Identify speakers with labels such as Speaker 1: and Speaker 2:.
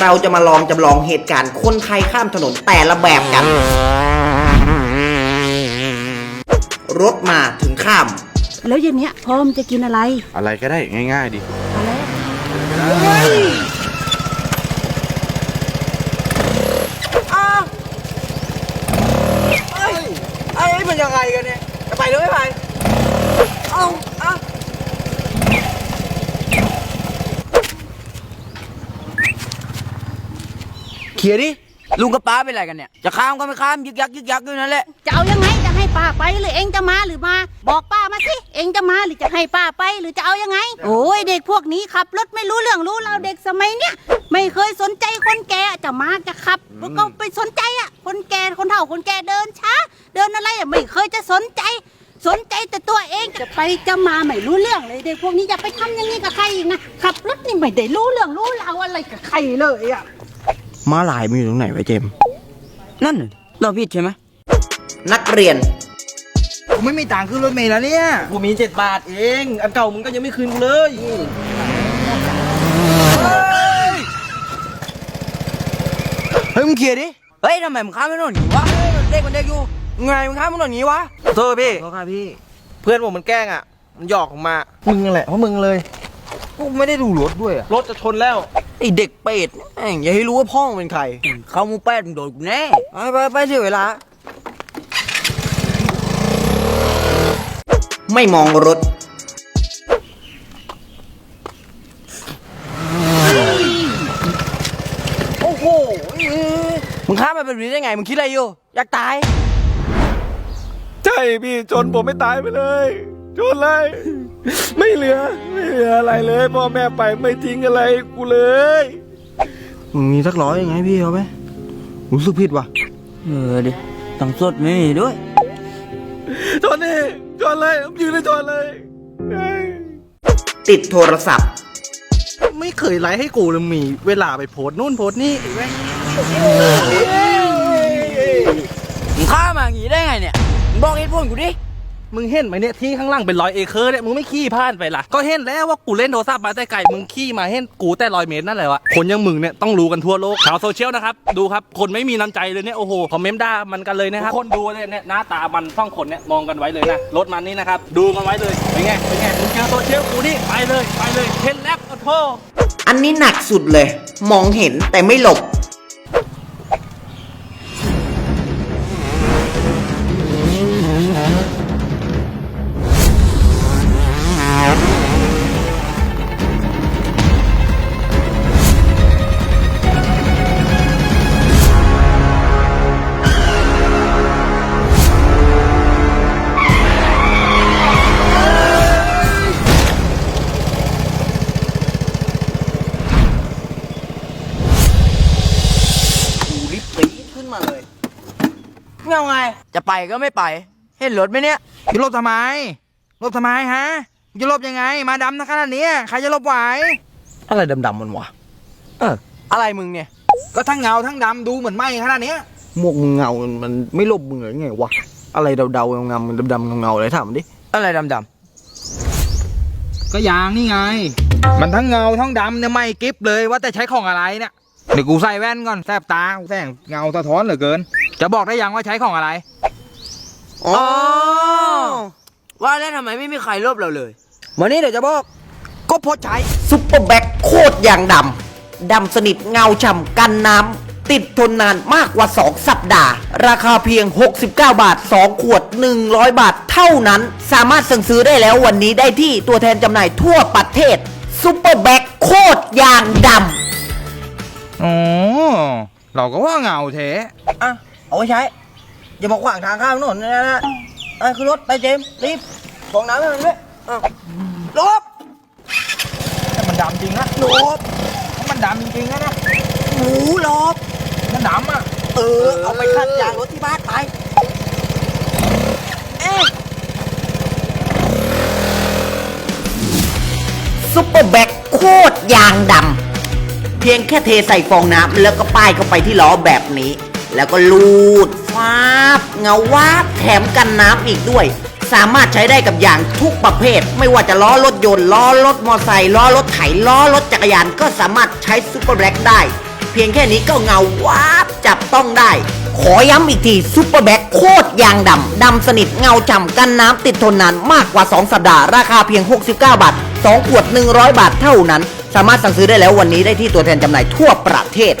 Speaker 1: เราจะมาลองจำลองเหตุการณ์คนไทยข้ามถนนแต่ละแบบกัน รถมาถึงข้าม
Speaker 2: แล้วเย็นเนี้ยพร้อมจะกินอะไร
Speaker 3: อะไรก็ได้ง่าย ๆ ดิ
Speaker 2: อะไร
Speaker 4: ไอ้มันยังไงกันเนี่ย จะไปหรือไม่ไป เอาเอา เขียดิลุงกับป้าเป็นอะไรกันเนี่ย จะข้ามก็ไม่ข้ามยึกยักยึกยักอยู่นั่นแหละ
Speaker 2: จะเอายังไงจะให้ป้าไปหรือเองจะมาหรือมา บอกป้ามาสิเองจะมาหรือจะให้ป้าไปหรือจะเอายังไง โอ้ยเด็กพวกนี้ขับรถไม่รู้เรื่องรู้เราวเด็กสมัยเนี้ยไม่เคยสนใจคนแก่จะมาจะขับแล้วก็ไปสนใจอะ คนแก่คนเฒ่าคนแก่เดินช้า เดินอะไรอะไม่เคยจะสนใจ สนใจแต่ตัวเองจะไปจะมาไม่รู้เรื่องเลยเด็กพวกนี้อย่าไปทำอย่างนี้กับใครอีกนะขับรถนี่ไม่ได้รู้เรื่องรู้ราวอะไรกับใครเลยอะ
Speaker 4: มาลายมันอยู่ตรงไหนไวะเจมนั่นน่ะเราผิดใช่ไหม
Speaker 1: นักเรียน
Speaker 4: กูไม่มีตังค์ขึ้นรถเมล์แล้วเนี่ย
Speaker 5: กูมีเจ็ดบาทเอง อันเก่ามึงก็ยังไม่คืนกูเลย
Speaker 4: เฮ้ยมึงเคลียร์ดิ เฮ้ยทำไมมึงข้ามถนนอย่างนี้วะเฮ้ยมันเด็กมันเด็กอยู่ไงมึงข้ามถนนอย่างนี้วะ
Speaker 5: โทษพี่
Speaker 4: ขอค่ะพี่
Speaker 5: เพื่อนผมมันแกล้งอะ มันหยอกผมมา มึงนั่นแหละเพราะมึงเลย
Speaker 4: กูไม่ได้ดูรถด้วยอะ
Speaker 5: รถจะชนแล้ว
Speaker 4: ไอเด็กเป็ดแม่งอย่าให้รู้ว่าพ่อมึงเป็นใคร เข้ามูแป้ดมึงโดนกูแน่ ไปไปไปเสียเวลา
Speaker 1: ไม่มองรถ
Speaker 4: โอ้โหมึงข้ามมาแบบนี้ได้ไง มึงคิดอะไรอยู่ อยากตาย
Speaker 5: ใช่พี่ชนผมไม่ตายไปเลยชนเลย ไม่เหลือ ไม่เหลืออะไรเลยพ่อแม่ไปไม่ทิ้งอะไรกูเลย
Speaker 4: มึงมีสักร้อยยังไงพี่เขาไหมรู้สึกผิดว่ะ เออดิตังค์สดไม่มีด้วย
Speaker 5: ชนนี่ชนเลยยืนเลยชนเลยเฮ้ย
Speaker 1: ติดโทรศัพท์
Speaker 5: ไม่เคยไลฟ์ให้กูเลยมีเวลาไปโพสต์นู่นโพสต์นี่
Speaker 4: มึงข้ามมาอย่างนี้ได้ไงเนี่ยมึงบอกเหตุผลกูดิ
Speaker 5: มึงเห็นไหมเนี่ยที่ข้างล่างเป็นร้อยเอเคอร์เนี่ยมึงไม่ขี่ผ่านไปล่ะก็เห็นแล้วว่ากูเล่นโทรศัพท์มาแต่ไกลมึงขี่มาเห็นกูแต่ร้อยเมตรนั่นแหละวะคนยังมึงเนี่ยต้องรู้กันทั่วโลกชาวโซเชียลนะครับดูครับคนไม่มีน้ำใจเลยเนี่ยโอ้โหคอมเมนต์ด่ามันกันเลยนะครับคนดูเลยเนี่ยหน้าตามันสองคนเนี่ยมองกันไว้เลยนะรถมันนี่นะครับดูกันไว้เลยเป็นไงเป็นไงมึงเจอโซเชียลกูนี่ไปเลยไปเลยเห็นแล้วโอ้โห
Speaker 1: อันนี้หนักสุดเลย มองเห็นแต่ไม่หลบ
Speaker 4: เงาไง จะไปก็ไม่ไป เห็นรถไหมเนี่ยจะลบทำไมลบทำไมฮะจะลบยังไง มาดำนะขนาดนี้ใครจะลบไหว
Speaker 5: อะไรดำๆมันวะ
Speaker 4: เอออะไรมึงเนี่ย
Speaker 5: ก็ทั้งเงาทั้งดำดูเหมือนไหมขนาดเนี้ยหมวกมึงเงา มันไม่ลบมึงหรือไงวะอะไรเดาๆเงาๆดำๆเงาๆอะไรถามมันดิ
Speaker 4: อะไรดำ
Speaker 5: ก็ยางนี่ไง มันทั้งเงาทั้งดำเนี่ยไม่กิฟเลยว่าแต่ใช้ของอะไรเนี่ย เดี๋ยวกูใส่แว่นก่อนแสบตาแสงเงาสะท้อนเหลือเกิน จะบอกได้ยังว่าใช้ของอะไร
Speaker 4: ๆอ๋อว่าแล้วทำไมไม่มีใครลบเราเลย วันนี้เดี๋ยวจะบอก ก็เพราะใช้
Speaker 1: ซุปเปอร์แบ็คโคตรยางดำดำสนิทเงาฉ่ำกันน้ำติดทนนานมากกว่า 2 สัปดาห์ ราคาเพียง 69 บาท 2 ขวด 100 บาทเท่านั้น สามารถสั่งซื้อได้แล้ววันนี้ได้ที่ตัวแทนจำหน่ายทั่วประเทศซุปเปอร์แบ็คโคตรยางดำ
Speaker 5: อ๋อเราก็ว่าเงาเท
Speaker 4: อะ เอาไว้ใช้ อย่ามาขวางทางข้ามถนนนะนะอะคือรถไปเจมส์รีบฟองน้ำให้มันด้วยอะลบ
Speaker 5: แต่มันดำจริงนะ
Speaker 4: ลบ
Speaker 5: มันดำจริงๆนะนะ
Speaker 4: หมูลบ
Speaker 5: มันดำอะ
Speaker 4: เออ เอาไปขัดยางรถที่บ้านไป เอ๊ะ
Speaker 1: ซุปเปอร์แบ็คโคตรยางดำ เพียงแค่เทใส่ฟองน้ำแล้วก็ป้ายเข้าไปที่ล้อแบบนี้ แล้วก็ลูดฟาบเงาวาบแถมกันน้ำอีกด้วย สามารถใช้ได้กับอย่างทุกประเภท ไม่ว่าจะล้อรถยนต์ล้อรถมอเตอร์ไซค์ล้อรถไถล้อรถจักรยานก็สามารถใช้ซูเปอร์แบล็กได้ เพียงแค่นี้ก็เงาวาบจับต้องได้ ขอย้ำอีกทีซูเปอร์แบ็คโคตรยางดำดำสนิทเงาจำกันน้ำติดทนนานมากกว่า 2 สัปดาห์ราคาเพียง 69 บาท 2 ขวด 100 บาทเท่านั้น สามารถสั่งซื้อได้แล้ววันนี้ได้ที่ตัวแทนจำหน่ายทั่วประเทศ